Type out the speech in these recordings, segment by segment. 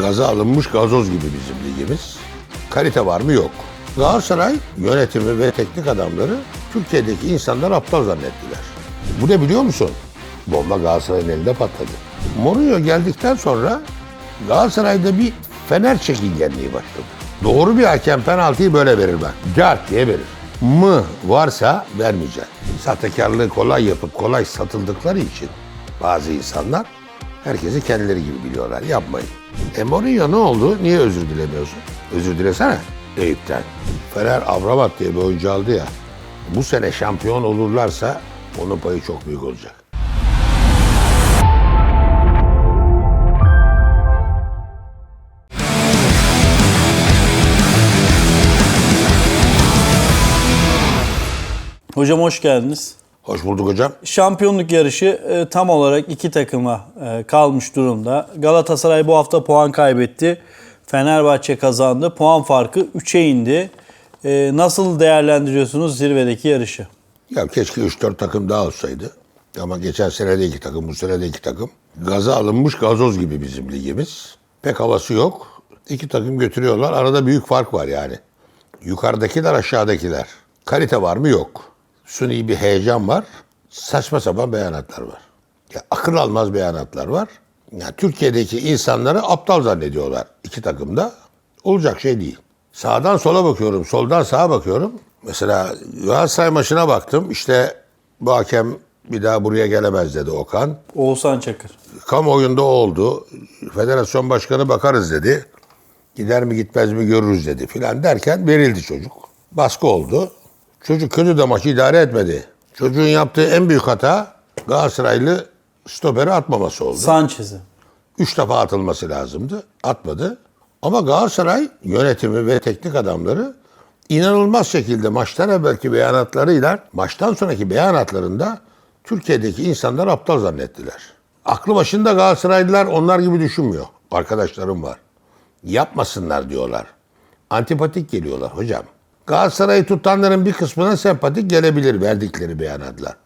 Gaza alınmış gazoz gibi bizim ligimiz. Kalite var mı? Yok. Galatasaray yönetimi ve teknik adamları Türkiye'deki insanlar aptal zannettiler. Bu ne biliyor musun? Bomba Galatasaray'ın elinde patladı. Mourinho geldikten sonra Galatasaray'da bir fener çekingenliği başladı. Doğru bir hakem penaltıyı böyle verir bak. Cart diye verir. Mı varsa vermeyecek. Sahtekarlığı kolay yapıp kolay satıldıkları için bazı insanlar herkesi kendileri gibi biliyorlar. Yapmayın. E Mourinho ne oldu? Niye özür dilemiyorsun? Özür dilesene. Eyüp'ten. Fener Avramat diye bir oyuncu aldı ya. Bu sene şampiyon olurlarsa onun payı çok büyük olacak. Hocam hoş geldiniz. Hoş bulduk hocam. Şampiyonluk yarışı e, tam olarak iki takıma e, kalmış durumda. Galatasaray bu hafta puan kaybetti. Fenerbahçe kazandı. Puan farkı 3'e indi. E, nasıl değerlendiriyorsunuz zirvedeki yarışı? Ya keşke 3-4 takım daha olsaydı. Ama geçen sene de iki takım, bu sene de iki takım. Gaza alınmış gazoz gibi bizim ligimiz. Pek havası yok. İki takım götürüyorlar. Arada büyük fark var yani. Yukarıdakiler aşağıdakiler. Kalite var mı? Yok. Suni bir heyecan var. Saçma sapan beyanatlar var. Ya akıl almaz beyanatlar var. Ya Türkiye'deki insanları aptal zannediyorlar iki takımda. Olacak şey değil. Sağdan sola bakıyorum, soldan sağa bakıyorum. Mesela Galatasaray maçına baktım. İşte bu hakem bir daha buraya gelemez dedi Okan. Oğuzhan Çakır. Kamuoyunda oldu. Federasyon başkanı bakarız dedi. Gider mi gitmez mi görürüz dedi filan derken verildi çocuk. Baskı oldu. Çocuk kötü de maçı idare etmedi. Çocuğun yaptığı en büyük hata Galatasaraylı stoperi atmaması oldu. Sanchez'i. Üç defa atılması lazımdı. Atmadı. Ama Galatasaray yönetimi ve teknik adamları inanılmaz şekilde maçtan evvelki beyanatlarıyla maçtan sonraki beyanatlarında Türkiye'deki insanlar aptal zannettiler. Aklı başında Galatasaraylılar onlar gibi düşünmüyor. Arkadaşlarım var. Yapmasınlar diyorlar. Antipatik geliyorlar hocam. Galatasaray'ı tutanların bir kısmına sempatik gelebilir verdikleri beyanatlar.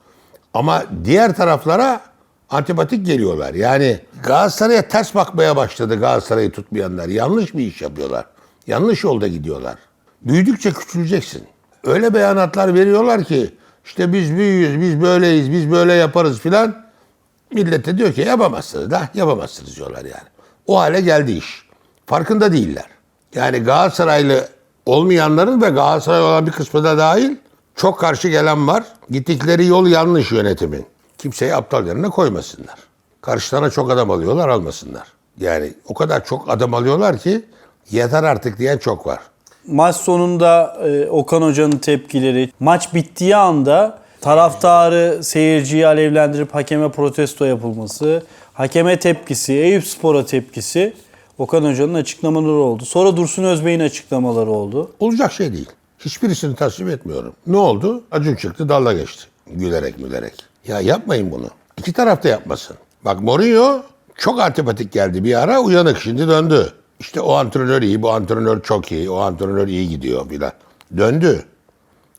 Ama diğer taraflara antipatik geliyorlar. Yani Galatasaray'a ters bakmaya başladı Galatasaray'ı tutmayanlar. Yanlış bir iş yapıyorlar. Yanlış yolda gidiyorlar. Büyüdükçe küçüleceksin. Öyle beyanatlar veriyorlar ki işte biz büyüyüz, biz böyleyiz, biz böyle yaparız filan. Millete diyor ki yapamazsınız da yapamazsınız diyorlar yani. O hale geldi iş. Farkında değiller. Yani Galatasaraylı olmayanların ve Galatasaray olan bir kısmı da dahil çok karşı gelen var. Gittikleri yol yanlış yönetimin. Kimseyi aptal yerine koymasınlar. Karşılarına çok adam alıyorlar almasınlar. Yani o kadar çok adam alıyorlar ki yeter artık diyen çok var. Maç sonunda e, Okan Hoca'nın tepkileri, maç bittiği anda taraftarı seyirciyi alevlendirip hakeme protesto yapılması, hakeme tepkisi, Eyüp Spor'a tepkisi Okan Hoca'nın açıklamaları oldu. Sonra Dursun Özbey'in açıklamaları oldu. Olacak şey değil. Hiçbirisini tasvip etmiyorum. Ne oldu? Acun çıktı dalla geçti. Gülerek mülerek. Ya yapmayın bunu. İki taraf da yapmasın. Bak Mourinho çok antipatik geldi bir ara uyanık şimdi döndü. İşte o antrenör iyi, bu antrenör çok iyi, o antrenör iyi gidiyor filan. Döndü.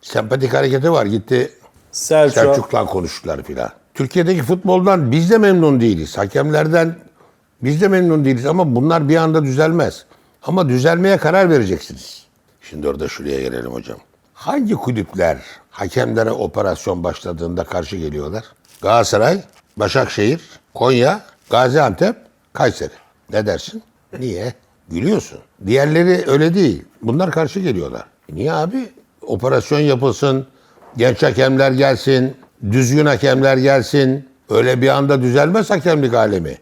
Sempatik hareketi var gitti Selçuk, Selçuk'la konuştular filan. Türkiye'deki futboldan biz de memnun değiliz. Hakemlerden biz de memnun değiliz ama bunlar bir anda düzelmez. Ama düzelmeye karar vereceksiniz. Şimdi orada şuraya gelelim hocam. Hangi kulüpler hakemlere operasyon başladığında karşı geliyorlar? Galatasaray, Başakşehir, Konya, Gaziantep, Kayseri. Ne dersin? Niye? Gülüyorsun. Diğerleri öyle değil. Bunlar karşı geliyorlar. Niye abi? Operasyon yapılsın, genç hakemler gelsin, düzgün hakemler gelsin. Öyle bir anda düzelmez hakemlik alemi.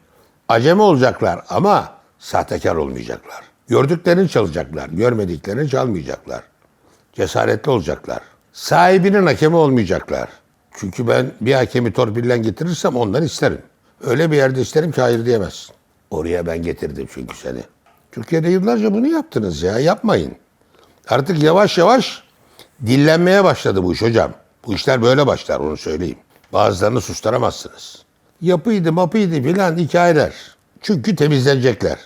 Acemi olacaklar ama sahtekar olmayacaklar. Gördüklerini çalacaklar, görmediklerini çalmayacaklar. Cesaretli olacaklar. Sahibinin hakemi olmayacaklar. Çünkü ben bir hakemi torpillen getirirsem ondan isterim. Öyle bir yerde isterim ki hayır diyemezsin. Oraya ben getirdim çünkü seni. Türkiye'de yıllarca bunu yaptınız ya. Yapmayın. Artık yavaş yavaş dillenmeye başladı bu iş hocam. Bu işler böyle başlar onu söyleyeyim. Bazılarını susturamazsınız. Yapıydı mapıydı filan hikayeler. Çünkü temizlenecekler.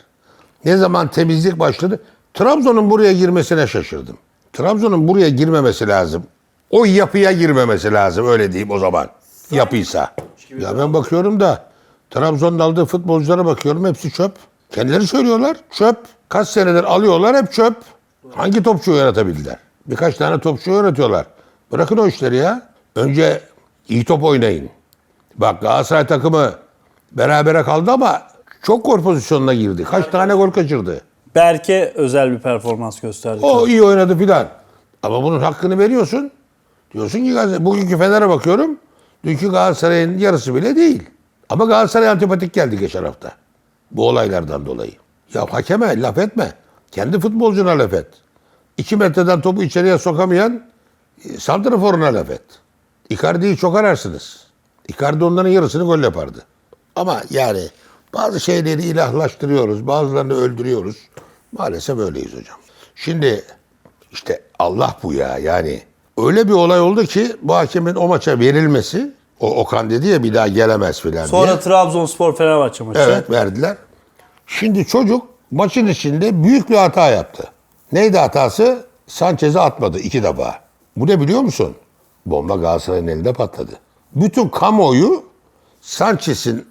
Ne zaman temizlik başladı? Trabzon'un buraya girmesine şaşırdım. Trabzon'un buraya girmemesi lazım. O yapıya girmemesi lazım öyle diyeyim o zaman. Yapıysa. Ya ben bakıyorum da Trabzon'da aldığı futbolculara bakıyorum hepsi çöp. Kendileri söylüyorlar. Çöp. Kaç senedir alıyorlar hep çöp. Hangi topçuyu yaratabildiler? Birkaç tane topçu yaratıyorlar. Bırakın o işleri ya. Önce iyi top oynayın. Bak Galatasaray takımı berabere kaldı ama çok gol pozisyonuna girdi. Kaç tane gol kaçırdı. Berke özel bir performans gösterdi. O iyi oynadı filan. Ama bunun hakkını veriyorsun. Diyorsun ki Galatasaray- bugünkü Fener'e bakıyorum. Dünkü Galatasaray'ın yarısı bile değil. Ama Galatasaray antipatik geldi geçen hafta. Bu olaylardan dolayı. Ya hakeme laf etme. Kendi futbolcuna laf et. İki metreden topu içeriye sokamayan e, santraforuna laf et. Icardi'yi çok ararsınız. Icardi onların yarısını gol yapardı. Ama yani bazı şeyleri ilahlaştırıyoruz, bazılarını öldürüyoruz. Maalesef öyleyiz hocam. Şimdi işte Allah bu ya yani. Öyle bir olay oldu ki bu hakemin o maça verilmesi, o Okan dedi ya bir daha gelemez filan Sonra diye. Trabzonspor Fenerbahçe maçı. Evet verdiler. Şimdi çocuk maçın içinde büyük bir hata yaptı. Neydi hatası? Sanchez'e atmadı iki defa. Bu ne biliyor musun? Bomba Galatasaray'ın elinde patladı. Bütün kamuoyu Sanchez'in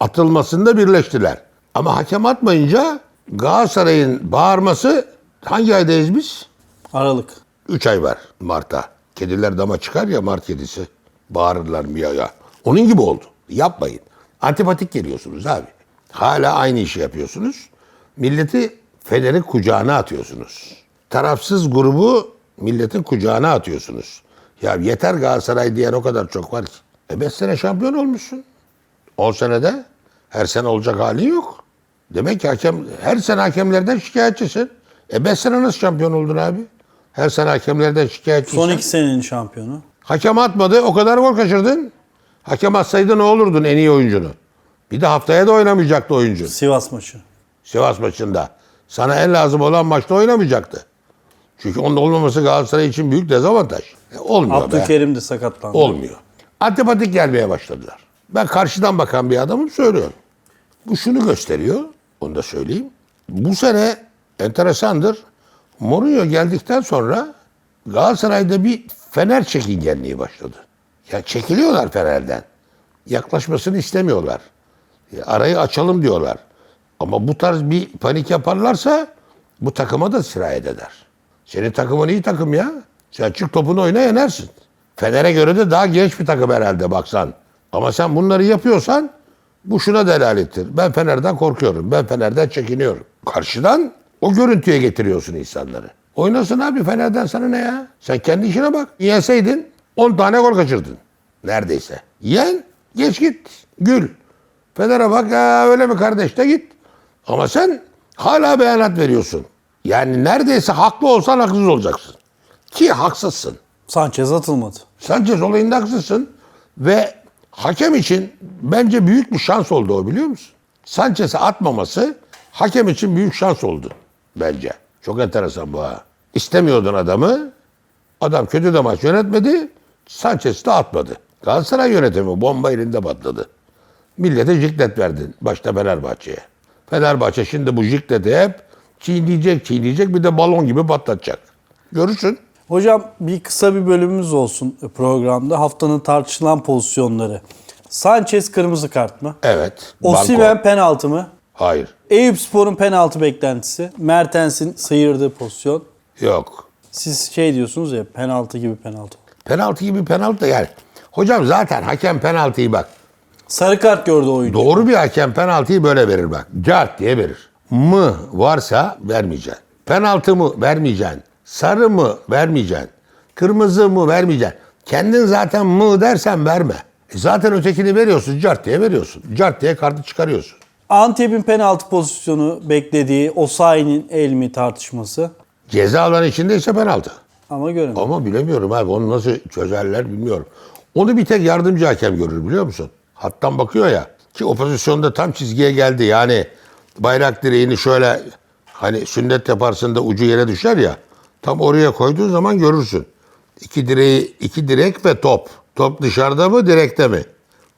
atılmasında birleştiler. Ama hakem atmayınca Galatasaray'ın bağırması hangi aydayız biz? Aralık. 3 ay var Mart'a. Kediler dama çıkar ya Mart kedisi. Bağırırlar miyaya. Onun gibi oldu. Yapmayın. Antipatik geliyorsunuz abi. Hala aynı işi yapıyorsunuz. Milleti Fener'in kucağına atıyorsunuz. Tarafsız grubu milletin kucağına atıyorsunuz. Ya yeter Galatasaray diyen o kadar çok var ki. E 5 sene şampiyon olmuşsun. 10 senede her sene olacak halin yok. Demek ki hakem her sene hakemlerden şikayetçisin. E 5 sene nasıl şampiyon oldun abi? Her sene hakemlerden şikayetçisin. Son iki senenin şampiyonu. Hakem atmadı o kadar gol kaçırdın. Hakem atsaydı ne olurdun en iyi oyuncunu? Bir de haftaya da oynamayacaktı oyuncu. Sivas maçı. Sivas maçında. Sana en lazım olan maçta oynamayacaktı. Çünkü onun olmaması Galatasaray için büyük dezavantaj. E, olmuyor be. Abdülkerim de sakatlandı. Olmuyor. Antipatik gelmeye başladılar. Ben karşıdan bakan bir adamım söylüyorum. Bu şunu gösteriyor. Onu da söyleyeyim. Bu sene enteresandır. Mourinho geldikten sonra Galatasaray'da bir Fener çekingenliği başladı. Ya çekiliyorlar Fener'den. Yaklaşmasını istemiyorlar. Ya arayı açalım diyorlar. Ama bu tarz bir panik yaparlarsa bu takıma da sirayet eder. Senin takımın iyi takım ya. Sen çık topunu oyna yenersin. Fener'e göre de daha genç bir takım herhalde baksan. Ama sen bunları yapıyorsan bu şuna delalettir. Ben Fener'den korkuyorum. Ben Fener'den çekiniyorum. Karşıdan o görüntüye getiriyorsun insanları. Oynasın abi Fener'den sana ne ya? Sen kendi işine bak. Yenseydin 10 tane gol kaçırdın. Neredeyse. Yen, geç git. Gül. Fener'e bak ya öyle mi kardeş de git. Ama sen hala beyanat veriyorsun. Yani neredeyse haklı olsan haksız olacaksın. Ki haksızsın. Sanchez atılmadı. Sanchez olayında haksızsın. Ve hakem için bence büyük bir şans oldu o biliyor musun? Sanchez'e atmaması hakem için büyük şans oldu bence. Çok enteresan bu ha. İstemiyordun adamı. Adam kötü de maç yönetmedi. Sanchez de atmadı. Galatasaray yönetimi bomba elinde patladı. Millete jiklet verdin. Başta Fenerbahçe'ye. Fenerbahçe şimdi bu jikleti hep çiğneyecek çiğneyecek bir de balon gibi patlatacak. Görürsün. Hocam bir kısa bir bölümümüz olsun programda. Haftanın tartışılan pozisyonları. Sanchez kırmızı kart mı? Evet. Osimhen penaltı mı? Hayır. Eyüp Spor'un penaltı beklentisi. Mertens'in sıyırdığı pozisyon. Yok. Siz şey diyorsunuz ya penaltı gibi penaltı. Penaltı gibi penaltı da yani. Hocam zaten hakem penaltıyı bak. Sarı kart gördü oyuncu. Doğru bir hakem penaltıyı böyle verir bak. Cart diye verir. Mı varsa vermeyeceksin. Penaltı mı vermeyeceksin. Sarı mı vermeyeceksin. Kırmızı mı vermeyeceksin. Kendin zaten mı dersen verme. E zaten ötekini veriyorsun. Cart diye veriyorsun. Cart diye kartı çıkarıyorsun. Antep'in penaltı pozisyonu beklediği Osayi'nin el mi tartışması. Ceza alanı içindeyse penaltı. Ama göremedim. Ama bilemiyorum abi onu nasıl çözerler bilmiyorum. Onu bir tek yardımcı hakem görür biliyor musun? Hattan bakıyor ya ki o pozisyonda tam çizgiye geldi yani bayrak direğini şöyle hani sünnet yaparsın da ucu yere düşer ya tam oraya koyduğun zaman görürsün. İki direği iki direk ve top. Top dışarıda mı direkte mi?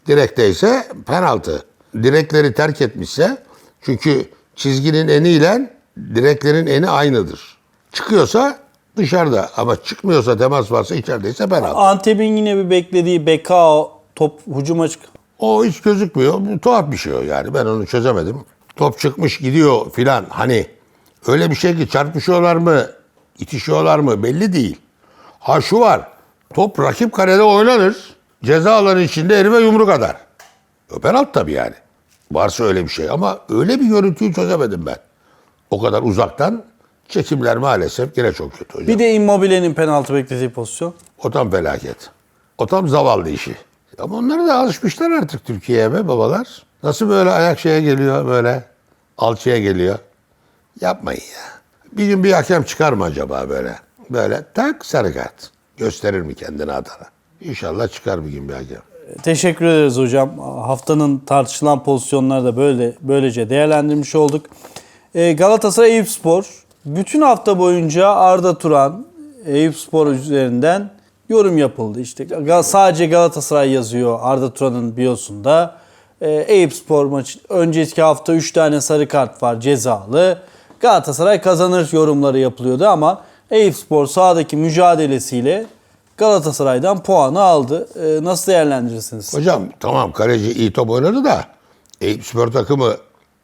Direkteyse penaltı. Direkleri terk etmişse çünkü çizginin eniyle direklerin eni aynıdır. Çıkıyorsa dışarıda ama çıkmıyorsa temas varsa içerideyse penaltı. Antep'in yine bir beklediği Bekao top hücuma çık. O hiç gözükmüyor. Bu tuhaf bir şey o yani. Ben onu çözemedim. top çıkmış gidiyor filan. Hani öyle bir şey ki çarpışıyorlar mı, itişiyorlar mı belli değil. Ha şu var. Top rakip karede oynanır. Ceza alanı içinde herife yumruk atar. O penaltı tabii yani. Varsa öyle bir şey ama öyle bir görüntüyü çözemedim ben. O kadar uzaktan çekimler maalesef yine çok kötü hocam. Bir de Immobile'nin penaltı beklediği pozisyon. O tam felaket. O tam zavallı işi. Ama onlar da alışmışlar artık Türkiye'ye be babalar. Nasıl böyle ayak şeye geliyor böyle alçıya geliyor. Yapmayın ya. Bir gün bir hakem çıkar mı acaba böyle? Böyle tak sarı kart. Gösterir mi kendini adana? İnşallah çıkar bir gün bir hakem. Teşekkür ederiz hocam. Haftanın tartışılan pozisyonları da böyle böylece değerlendirmiş olduk. Ee, Galatasaray Eyüpspor bütün hafta boyunca Arda Turan Eyüpspor üzerinden yorum yapıldı. İşte sadece Galatasaray yazıyor Arda Turan'ın biosunda. Ee, Eyüpspor maçı önceki hafta 3 tane sarı kart var cezalı. Galatasaray kazanır yorumları yapılıyordu ama Eyüpspor sahadaki mücadelesiyle Galatasaray'dan puanı aldı. Ee, nasıl değerlendirirsiniz? Hocam tamam kaleci iyi top oynadı da Eyüp Spor takımı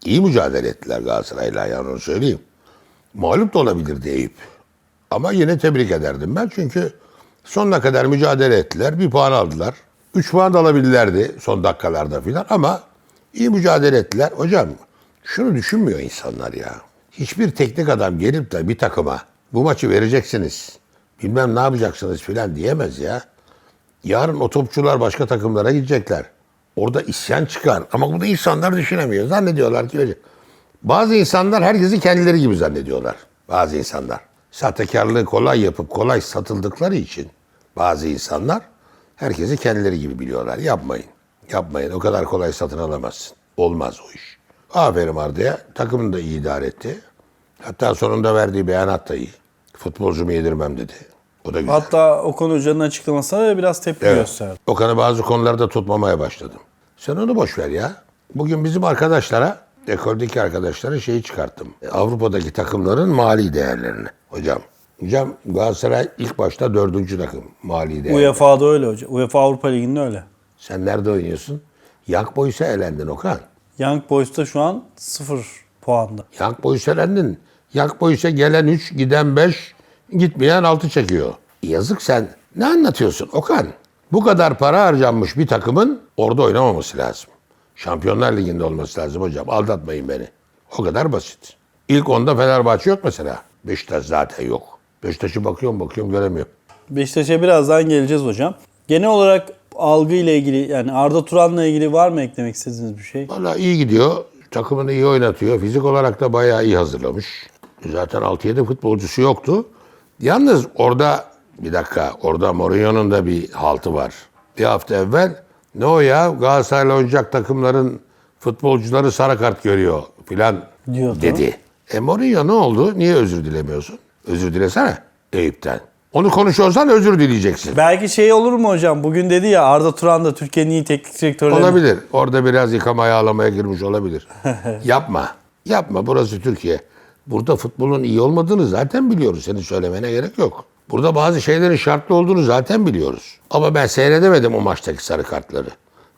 iyi mücadele ettiler Galatasaray'la yani onu söyleyeyim. Mağlup da olabilirdi Eyüp. Ama yine tebrik ederdim ben çünkü sonuna kadar mücadele ettiler. Bir puan aldılar. Üç puan da alabilirlerdi son dakikalarda filan ama iyi mücadele ettiler. Hocam şunu düşünmüyor insanlar ya. Hiçbir teknik adam gelip de bir takıma bu maçı vereceksiniz. Bilmem ne yapacaksınız filan diyemez ya. Yarın o topçular başka takımlara gidecekler. Orada isyan çıkar. Ama bunu insanlar düşünemiyor. Zannediyorlar ki öyle. Bazı insanlar herkesi kendileri gibi zannediyorlar. Bazı insanlar. Sahtekarlığı kolay yapıp kolay satıldıkları için bazı insanlar herkesi kendileri gibi biliyorlar. Yapmayın. Yapmayın. O kadar kolay satın alamazsın. Olmaz o iş. Aferin Arda'ya. Takımını da iyi idare etti. Hatta sonunda verdiği beyanat da iyi. Futbolcumu yedirmem dedi. O da güzel. Hatta Okan Hoca'nın açıklamasına da biraz tepki Evet. gösterdi. Okan'ı bazı konularda tutmamaya başladım. Sen onu boş ver ya. Bugün bizim arkadaşlara, ekoldeki arkadaşlara şeyi çıkarttım. Avrupa'daki takımların mali değerlerini. Hocam, hocam Galatasaray ilk başta dördüncü takım mali değer. UEFA'da öyle hocam. UEFA Avrupa Ligi'nde öyle. Sen nerede oynuyorsun? Young Boys'a elendin Okan. Young Boys'ta şu an 0 puanda. Young Boys'a elendin. Young Boys'a gelen 3, giden 5, gitmeyen 6 çekiyor. Yazık sen. Ne anlatıyorsun Okan? Bu kadar para harcanmış bir takımın orada oynamaması lazım. Şampiyonlar Ligi'nde olması lazım hocam. Aldatmayın beni. O kadar basit. İlk onda Fenerbahçe yok mesela. Beşiktaş zaten yok. Beşiktaş'ı bakıyorum bakıyorum göremiyorum. Beşiktaş'a birazdan geleceğiz hocam. Genel olarak algı ile ilgili yani Arda Turan'la ilgili var mı eklemek istediğiniz bir şey? Valla iyi gidiyor. Takımını iyi oynatıyor. Fizik olarak da bayağı iyi hazırlamış. Zaten 6-7 futbolcusu yoktu. Yalnız orada bir dakika orada Mourinho'nun da bir haltı var. Bir hafta evvel ne o ya Galatasaray'la oynayacak takımların futbolcuları sarı kart görüyor filan dedi. E Mourinho ne oldu? Niye özür dilemiyorsun? Özür dilesene Eyüp'ten. Onu konuşuyorsan özür dileyeceksin. Belki şey olur mu hocam? Bugün dedi ya Arda Turan da Türkiye'nin iyi teknik direktörleri. Olabilir. Orada biraz yıkamaya ağlamaya girmiş olabilir. Yapma. Yapma. Burası Türkiye. Burada futbolun iyi olmadığını zaten biliyoruz. Senin söylemene gerek yok. Burada bazı şeylerin şartlı olduğunu zaten biliyoruz. Ama ben seyredemedim o maçtaki sarı kartları.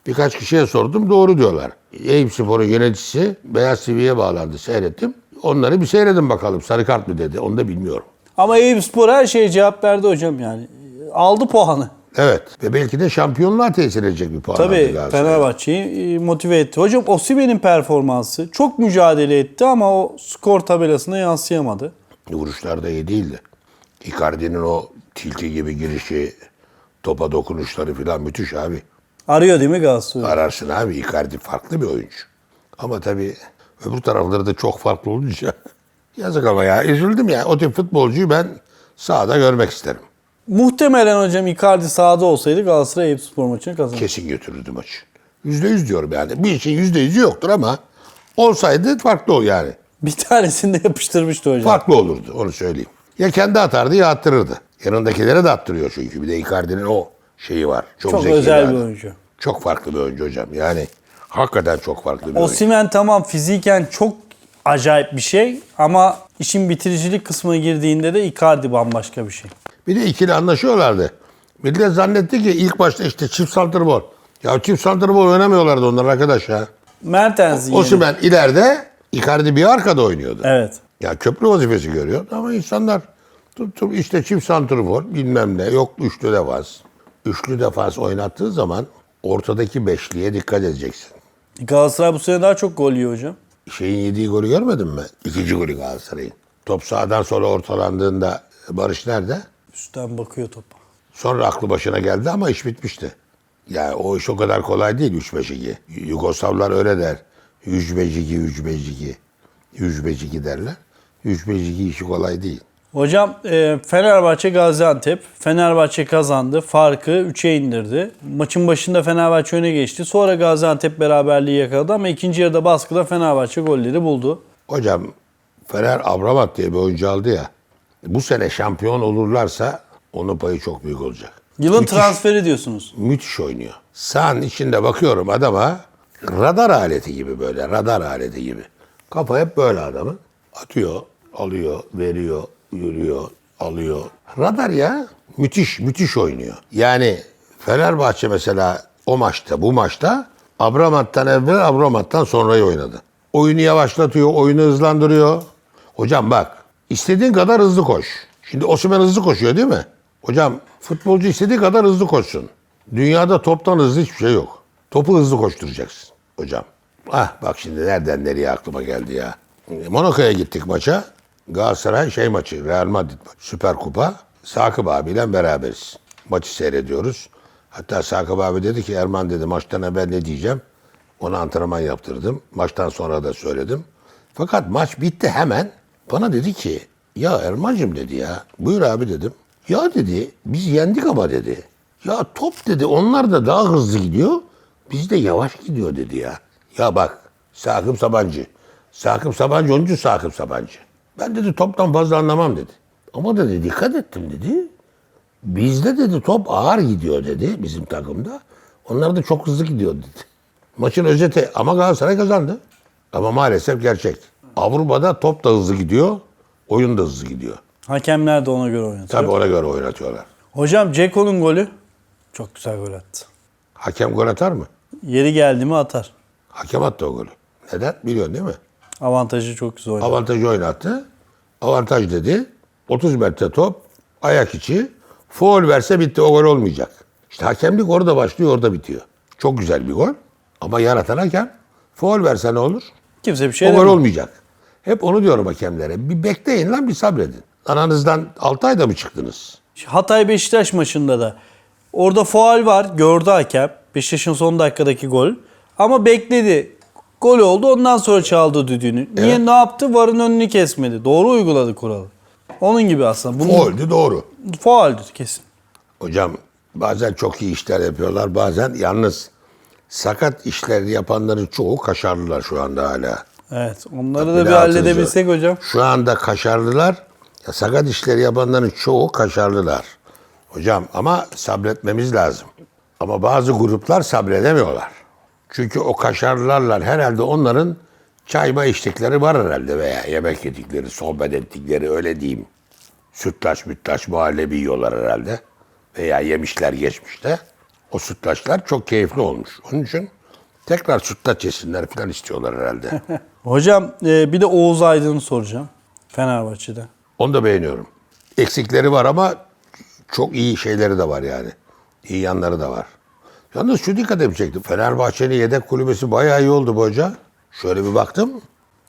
Birkaç kişiye sordum doğru diyorlar. Eyüp Spor'un yöneticisi Beyaz TV'ye bağlandı seyrettim. Onları bir seyredin bakalım sarı kart mı dedi onu da bilmiyorum. Ama Eyüpspor her şeye cevap verdi hocam yani. Aldı puanı. Evet ve belki de şampiyonluğa tesir edecek bir puan Tabii. Fenerbahçe'yi e, motive etti. Hocam Osimhen'in performansı çok mücadele etti ama o skor tabelasına yansıyamadı. Vuruşlar da iyi değildi. Icardi'nin o tilki gibi girişi, topa dokunuşları falan müthiş abi. Arıyor değil mi Galatasaray? Ararsın abi Icardi farklı bir oyuncu. Ama tabii öbür tarafları da çok farklı olunca yazık ama ya üzüldüm ya. O tip futbolcuyu ben sahada görmek isterim. Muhtemelen hocam Icardi sahada olsaydı Galatasaray Eyüpspor maçını kazanır. Kesin götürürdü maçı. Yüzde yüz diyorum yani. Bir yüzde yüzü yoktur ama olsaydı farklı o yani. Bir tanesini de yapıştırmıştı hocam. Farklı olurdu onu söyleyeyim. Ya kendi atardı ya attırırdı. Yanındakilere de attırıyor çünkü. Bir de Icardi'nin o şeyi var. Çok, Çok zeki özel bir oyuncu. Çok farklı bir oyuncu hocam. Yani hakikaten çok farklı bir oyuncu. Osimhen tamam fiziken çok acayip bir şey ama işin bitiricilik kısmına girdiğinde de Icardi bambaşka bir şey. Bir de ikili anlaşıyorlardı. Millet zannetti ki ilk başta işte çift santrfor. Ya çift santrfor oynamıyorlardı onlar arkadaş ya. Mertens. Osimhen ileride, Icardi bir arkada oynuyordu. Evet. Ya köprü vazifesi görüyor ama insanlar tutup işte çift santrfor bilmem ne yok üçlü defans. Üçlü defans oynattığı zaman ortadaki beşliğe dikkat edeceksin. Galatasaray bu sene daha çok gol yiyor hocam. Şeyin yediği golü görmedin mi? İkinci golü Galatasaray'ın. Top sağdan sola ortalandığında Barış nerede? Üstten bakıyor topa. Sonra aklı başına geldi ama iş bitmişti. Yani o iş o kadar kolay değil 3-5-2. Yugoslavlar öyle der. 3-5-2, 3-5-2. 3-5-2 derler. 3-5-2 işi kolay değil. Hocam e, Fenerbahçe Gaziantep. Fenerbahçe kazandı. Farkı 3'e indirdi. Maçın başında Fenerbahçe öne geçti. Sonra Gaziantep beraberliği yakaladı ama ikinci yarıda baskıda Fenerbahçe golleri buldu. Hocam Fener Abramat diye bir oyuncu aldı ya. Bu sene şampiyon olurlarsa onun payı çok büyük olacak. Yılın Müthiş. transferi diyorsunuz. Müthiş oynuyor. Sahanın içinde bakıyorum adama radar aleti gibi böyle radar aleti gibi. Kafa hep böyle adamın. Atıyor, alıyor, veriyor, yürüyor, alıyor. Radar ya. Müthiş, müthiş oynuyor. Yani Fenerbahçe mesela o maçta, bu maçta Abramat'tan evvel, Abramat'tan sonrayı oynadı. Oyunu yavaşlatıyor, oyunu hızlandırıyor. Hocam bak, istediğin kadar hızlı koş. Şimdi Osimhen hızlı koşuyor değil mi? Hocam futbolcu istediği kadar hızlı koşsun. Dünyada toptan hızlı hiçbir şey yok. Topu hızlı koşturacaksın hocam. Ah bak şimdi nereden nereye aklıma geldi ya. Monaco'ya gittik maça. Galatasaray şey maçı, Real Madrid maçı, Süper Kupa. Sakıp abiyle beraberiz. Maçı seyrediyoruz. Hatta Sakıp abi dedi ki Erman dedi maçtan evvel ne diyeceğim. Ona antrenman yaptırdım. Maçtan sonra da söyledim. Fakat maç bitti hemen. Bana dedi ki ya Erman'cığım dedi ya. Buyur abi dedim. Ya dedi biz yendik ama dedi. Ya top dedi onlar da daha hızlı gidiyor. Biz de yavaş gidiyor dedi ya. Ya bak Sakıp Sabancı. Sakıp Sabancı oyuncu Sakıp Sabancı. Ben dedi toptan fazla anlamam dedi. Ama dedi dikkat ettim dedi. Bizde dedi top ağır gidiyor dedi bizim takımda. Onlar da çok hızlı gidiyor dedi. Maçın özeti ama Galatasaray kazandı. Ama maalesef gerçek. Avrupa'da top da hızlı gidiyor, oyun da hızlı gidiyor. Hakemler de ona göre oynatıyor. Tabii ona göre oynatıyorlar. Hocam Ceko'nun golü çok güzel gol attı. Hakem gol atar mı? Yeri geldi mi atar. Hakem attı o golü. Neden? Biliyorsun değil mi? Avantajı çok güzel oynadı. Avantajı oynattı. Avantaj dedi. 30 metre top, ayak içi. Foul verse bitti, o gol olmayacak. İşte hakemlik orada başlıyor, orada bitiyor. Çok güzel bir gol. Ama yaratan hakem. Foul verse ne olur? Kimse bir şey O gol demiyor. olmayacak. Hep onu diyorum hakemlere. Bir bekleyin lan bir sabredin. Aranızdan 6 ayda mı çıktınız? Hatay Beşiktaş maçında da orada faul var gördü hakem. Beşiktaş'ın son dakikadaki gol. Ama bekledi. Gol oldu ondan sonra çaldı düdüğünü. Niye Evet. ne yaptı? Varın önünü kesmedi. Doğru uyguladı kuralı. Onun gibi aslında. Bunun Fauldü doğru. fauldü kesin. Hocam bazen çok iyi işler yapıyorlar. Bazen yalnız sakat işler yapanların çoğu kaşarlılar şu anda hala. Evet. Onları da bir daha halledebilsek hocam. Şu anda kaşarlılar, ya sakat işleri yapanların çoğu kaşarlılar. Hocam ama sabretmemiz lazım. Ama bazı gruplar sabredemiyorlar. Çünkü o kaşarlılarla herhalde onların çayma içtikleri var herhalde veya yemek yedikleri, sohbet ettikleri öyle diyeyim. Sütlaç mütlaç muhallebi yiyorlar herhalde. Veya yemişler geçmişte. O sütlaçlar çok keyifli olmuş. Onun için tekrar sütlaç yesinler falan istiyorlar herhalde. Hocam e, bir de Oğuz Aydın'ı soracağım. Fenerbahçe'de. Onu da beğeniyorum. Eksikleri var ama çok iyi şeyleri de var yani. İyi yanları da var. Yalnız şu dikkatimi çekti. Fenerbahçe'nin yedek kulübesi bayağı iyi oldu bu hoca. Şöyle bir baktım.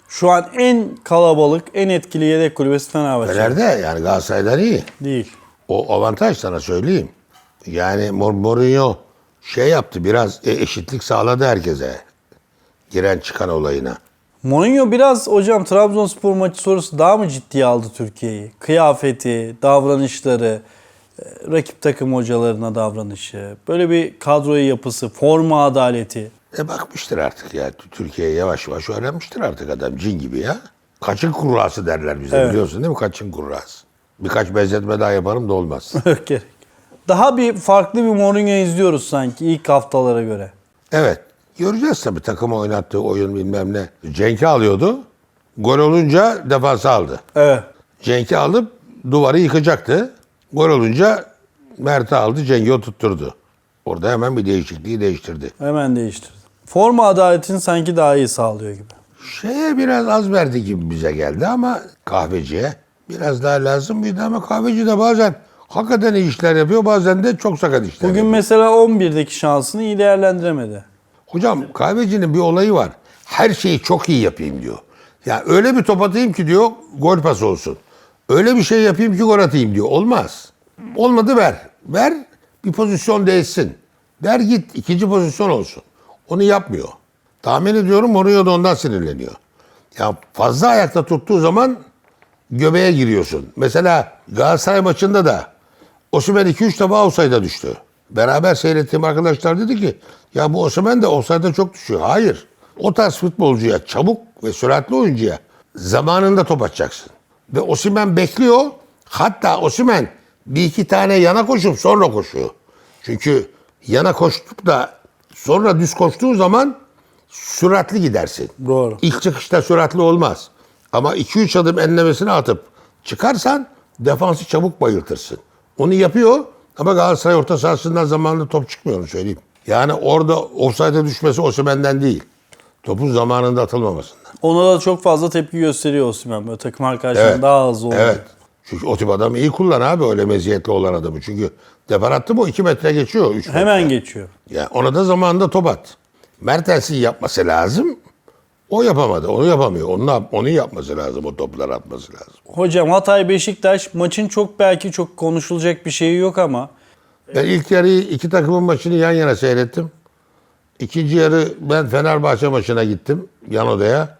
Şu an en kalabalık, en etkili yedek kulübesi Fenerbahçe. Fener'de yani Galatasaray'dan iyi. Değil. O avantaj sana söyleyeyim. Yani Mourinho şey yaptı biraz e- eşitlik sağladı herkese. Giren çıkan olayına. Mourinho biraz hocam Trabzonspor maçı sonrası daha mı ciddiye aldı Türkiye'yi? Kıyafeti, davranışları, e, rakip takım hocalarına davranışı, böyle bir kadroyu yapısı, forma adaleti. E bakmıştır artık ya. Türkiye'ye yavaş yavaş öğrenmiştir artık adam cin gibi ya. Kaçın kurrası derler bize Evet. biliyorsun değil mi? Kaçın kurrası. Birkaç benzetme daha yaparım da olmaz. Yok gerek. Daha bir farklı bir Mourinho izliyoruz sanki ilk haftalara göre. evet. Göreceğiz tabii takım oynattığı oyun bilmem ne. Cenk'i alıyordu. Gol olunca defansı aldı. Evet. Cenk'i alıp duvarı yıkacaktı. Gol olunca Mert'i aldı Cenk'i oturtturdu. Orada hemen bir değişikliği değiştirdi. Hemen değiştirdi. Forma adaletini sanki daha iyi sağlıyor gibi. Şeye biraz az verdi gibi bize geldi ama kahveciye biraz daha lazım mıydı ama kahveci de bazen hakikaten iyi işler yapıyor bazen de çok sakat işler Bugün yapıyor. mesela 11'deki şansını iyi değerlendiremedi. Hocam kahvecinin bir olayı var. Her şeyi çok iyi yapayım diyor. Ya öyle bir top atayım ki diyor gol pası olsun. Öyle bir şey yapayım ki gol atayım diyor. Olmaz. Olmadı ver. Ver bir pozisyon değişsin. Der git ikinci pozisyon olsun. Onu yapmıyor. Tahmin ediyorum Mourinho da ondan sinirleniyor. Ya fazla ayakta tuttuğu zaman göbeğe giriyorsun. Mesela Galatasaray maçında da Osimhen 2-3 defa offside'a düştü. Beraber seyrettiğim arkadaşlar dedi ki ya bu Osimhen de offside'a çok düşüyor. Hayır. O tarz futbolcuya, çabuk ve süratli oyuncuya zamanında top atacaksın. Ve Osimhen bekliyor. Hatta Osimhen bir iki tane yana koşup sonra koşuyor. Çünkü yana koşup da sonra düz koştuğu zaman süratli gidersin. Doğru. İlk çıkışta süratli olmaz. Ama 2-3 adım enlemesine atıp çıkarsan defansı çabuk bayıltırsın. Onu yapıyor ama Galatasaray orta sahasından zamanında top çıkmıyor onu söyleyeyim. Yani orada offside'e düşmesi Osimhen'den değil. Topun zamanında atılmamasından. Ona da çok fazla tepki gösteriyor Osimhen. Böyle takım arkadaşlarının Evet. daha hızlı oldu. Evet. Çünkü o tip adamı iyi kullan abi öyle meziyetli olan adamı. Çünkü depar attı mı 2 metre geçiyor. 3 metre. Hemen geçiyor. Yani ona da zamanında top at. Mertens'in yapması lazım. O yapamadı. Onu yapamıyor. Onu, onu yapması lazım. O topları atması lazım. Hocam Hatay Beşiktaş maçın çok belki çok konuşulacak bir şeyi yok ama Ben ilk yarıyı iki takımın maçını yan yana seyrettim. İkinci yarı ben Fenerbahçe maçına gittim yan odaya.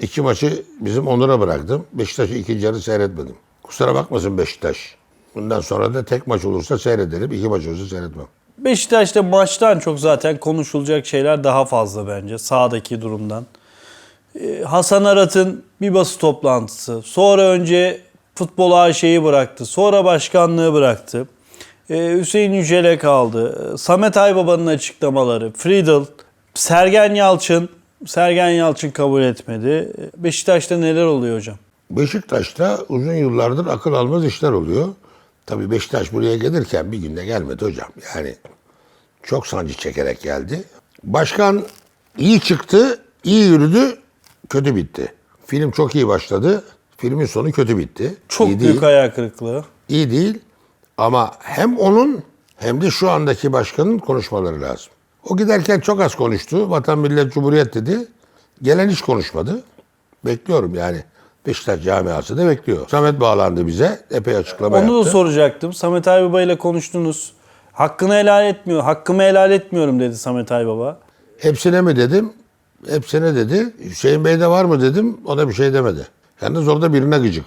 İki maçı bizim Onur'a bıraktım. Beşiktaş'ı ikinci yarı seyretmedim. Kusura bakmasın Beşiktaş. Bundan sonra da tek maç olursa seyrederim. iki maç olursa seyretmem. Beşiktaş'ta maçtan çok zaten konuşulacak şeyler daha fazla bence sahadaki durumdan. Ee, Hasan Arat'ın bir basın toplantısı. Sonra önce futbol AŞ'yi bıraktı. Sonra başkanlığı bıraktı. Ee, Hüseyin Yücel'e kaldı. Ee, Samet Aybaba'nın açıklamaları. Friedel, Sergen Yalçın. Sergen Yalçın kabul etmedi. Beşiktaş'ta neler oluyor hocam? Beşiktaş'ta uzun yıllardır akıl almaz işler oluyor. Tabii Beşiktaş buraya gelirken bir günde gelmedi hocam. Yani çok sancı çekerek geldi. Başkan iyi çıktı, iyi yürüdü, kötü bitti. Film çok iyi başladı. Filmin sonu kötü bitti. Çok iyi büyük değil. hayal kırıklığı. iyi değil. Ama hem onun hem de şu andaki başkanın konuşmaları lazım. O giderken çok az konuştu. Vatan Millet Cumhuriyet dedi. Gelen hiç konuşmadı. Bekliyorum yani. Beşiktaş camiası da bekliyor. Samet bağlandı bize. Epey açıklama Onu yaptı. da soracaktım. Samet Aybaba ile konuştunuz. Hakkını helal etmiyor. Hakkımı helal etmiyorum dedi Samet Aybaba. Hepsine mi dedim? Hepsine dedi. Hüseyin Bey'de var mı dedim. O da bir şey demedi. Yalnız orada birine gıcık.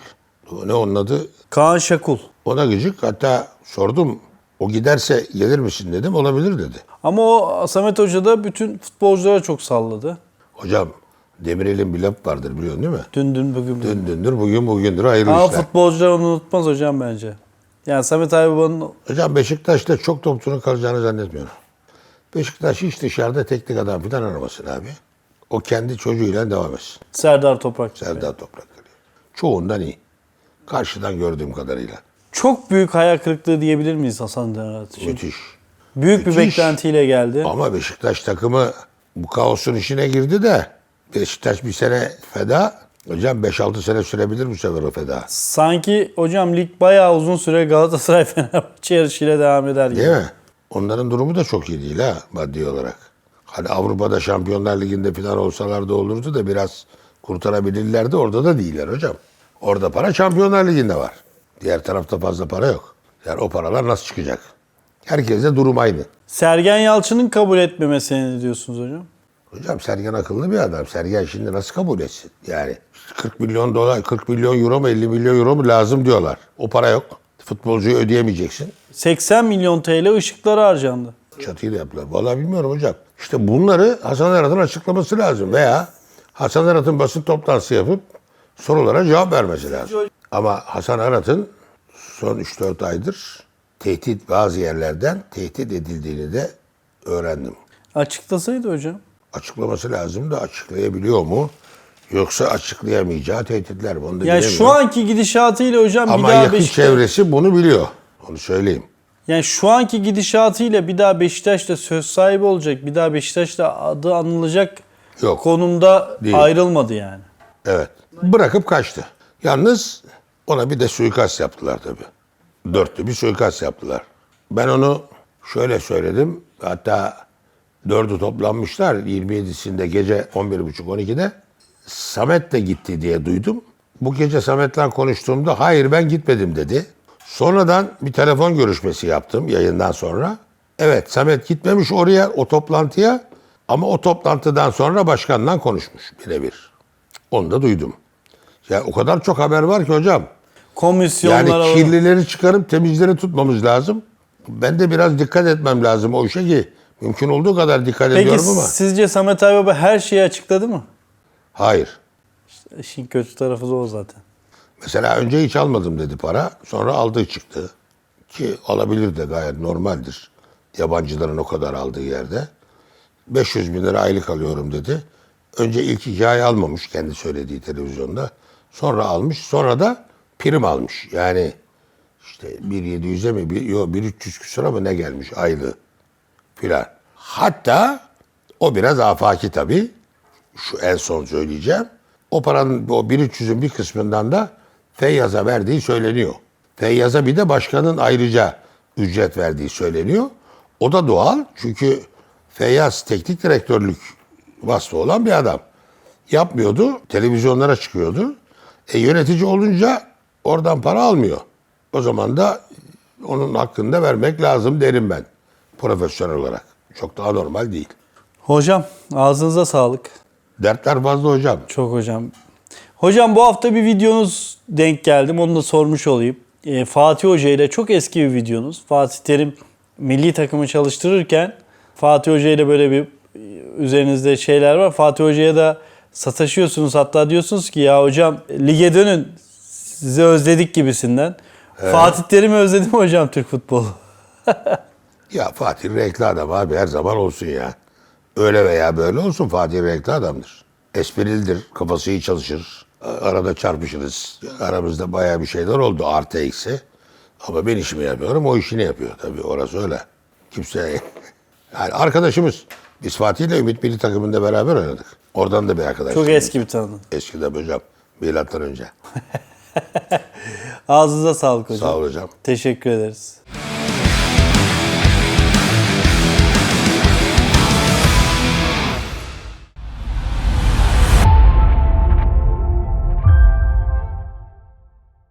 Ne onun adı? Kaan Şakul. Ona gıcık. Hatta sordum. O giderse gelir misin dedim. Olabilir dedi. Ama o Samet Hoca da bütün futbolculara çok salladı. Hocam Demirel'in bir laf vardır biliyorsun değil mi? Dün dün bugün. Dün dündür, bugün bugündür hayırlı Ama işler. futbolcular onu unutmaz hocam bence. Yani Samet Aybaba'nın Hocam Beşiktaş'ta çok topçunun kalacağını zannetmiyorum. Beşiktaş hiç dışarıda teknik adam falan aramasın abi. O kendi çocuğuyla devam etsin. Serdar Toprak. Serdar Toprak. Çoğundan iyi. Karşıdan gördüğüm kadarıyla. Çok büyük hayal kırıklığı diyebilir miyiz Hasan Dönerat için? Müthiş. Büyük bir Müthiş. beklentiyle geldi. Ama Beşiktaş takımı bu kaosun içine girdi de Beşiktaş bir sene feda. Hocam 5-6 sene sürebilir bu sefer o feda. Sanki hocam lig bayağı uzun süre Galatasaray Fenerbahçe yarışıyla devam eder gibi. Değil mi? Onların durumu da çok iyi değil ha maddi olarak. Hani Avrupa'da Şampiyonlar Ligi'nde falan olsalar da olurdu da biraz kurtarabilirlerdi. Orada da değiller hocam. Orada para Şampiyonlar Ligi'nde var. Diğer tarafta fazla para yok. Yani o paralar nasıl çıkacak? Herkese durum aynı. Sergen Yalçın'ın kabul etmemesini diyorsunuz hocam? Hocam Sergen akıllı bir adam. Sergen şimdi nasıl kabul etsin? Yani 40 milyon dolar, 40 milyon euro mu 50 milyon euro mu lazım diyorlar. O para yok. Futbolcuyu ödeyemeyeceksin. 80 milyon TL ışıklara harcandı. Çatıyı da yaptılar. Vallahi bilmiyorum hocam. İşte bunları Hasan Arat'ın açıklaması lazım. Veya Hasan Arat'ın basın toplantısı yapıp sorulara cevap vermesi lazım. Ama Hasan Arat'ın son 3-4 aydır tehdit bazı yerlerden tehdit edildiğini de öğrendim. Açıklasaydı hocam. Açıklaması lazım da açıklayabiliyor mu? Yoksa açıklayamayacağı tehditler mi? Onu da Yani bilemiyorum. şu anki gidişatıyla hocam Ama bir daha yakın Beşiktaş... çevresi bunu biliyor. Onu söyleyeyim. Yani şu anki gidişatıyla bir daha Beşiktaş'ta söz sahibi olacak. Bir daha Beşiktaş'ta adı anılacak Yok. konumda Değil. ayrılmadı yani. Evet. Bırakıp kaçtı. Yalnız ona bir de suikast yaptılar tabii. Dörtlü bir suikast yaptılar. Ben onu şöyle söyledim. Hatta dördü toplanmışlar. 27'sinde gece 11.30-12'de. Samet de gitti diye duydum. Bu gece Samet'le konuştuğumda hayır ben gitmedim dedi. Sonradan bir telefon görüşmesi yaptım yayından sonra. Evet Samet gitmemiş oraya o toplantıya ama o toplantıdan sonra başkanla konuşmuş birebir. Onu da duydum. Ya o kadar çok haber var ki hocam. Komisyonlara Yani kirlileri çıkarıp temizleri tutmamız lazım. Ben de biraz dikkat etmem lazım o işe ki mümkün olduğu kadar dikkat Peki ediyorum ama sizce Samet Aybaba her şeyi açıkladı mı? hayır. İşin kötü tarafı da o zaten. Mesela önce hiç almadım dedi para. Sonra aldığı çıktı. Ki alabilir de gayet normaldir. Yabancıların o kadar aldığı yerde. 500 bin lira aylık alıyorum dedi. Önce ilk iki ay almamış kendi söylediği televizyonda. Sonra almış. Sonra da prim almış. Yani işte 1.700'e mi? Bir, yok 1.300 küsura mı ne gelmiş aylığı filan. Hatta o biraz afaki tabii. Şu en son söyleyeceğim. O paranın o 1.300'ün bir kısmından da Feyyaz'a verdiği söyleniyor. Feyyaz'a bir de başkanın ayrıca ücret verdiği söyleniyor. O da doğal çünkü Feyyaz teknik direktörlük vasfı olan bir adam. Yapmıyordu, televizyonlara çıkıyordu. E, yönetici olunca oradan para almıyor. O zaman da onun hakkını da vermek lazım derim ben profesyonel olarak. Çok da anormal değil. Hocam ağzınıza sağlık. Dertler fazla hocam. Çok hocam. Hocam bu hafta bir videonuz denk geldim. Onu da sormuş olayım. Ee, Fatih Hoca ile çok eski bir videonuz. Fatih Terim milli takımı çalıştırırken Fatih Hoca ile böyle bir e, üzerinizde şeyler var. Fatih Hoca'ya da sataşıyorsunuz. Hatta diyorsunuz ki ya hocam lige dönün sizi özledik gibisinden. Fatih Terim'i özledim hocam Türk futbolu? Ya Fatih renkli adam abi her zaman olsun ya. Öyle veya böyle olsun Fatih renkli adamdır. Esprilidir, kafası iyi çalışır. Arada çarpışırız. Aramızda bayağı bir şeyler oldu artı eksi. Ama ben işimi yapıyorum, o işini yapıyor tabii orası öyle. Kimse... Yani arkadaşımız. Biz Fatih ile Ümit Milli takımında beraber oynadık. Oradan da bir arkadaş. Çok eski bir tanıdım. Eskiden hocam. Milattan önce. Ağzınıza sağlık hocam. Sağ ol hocam. Teşekkür ederiz.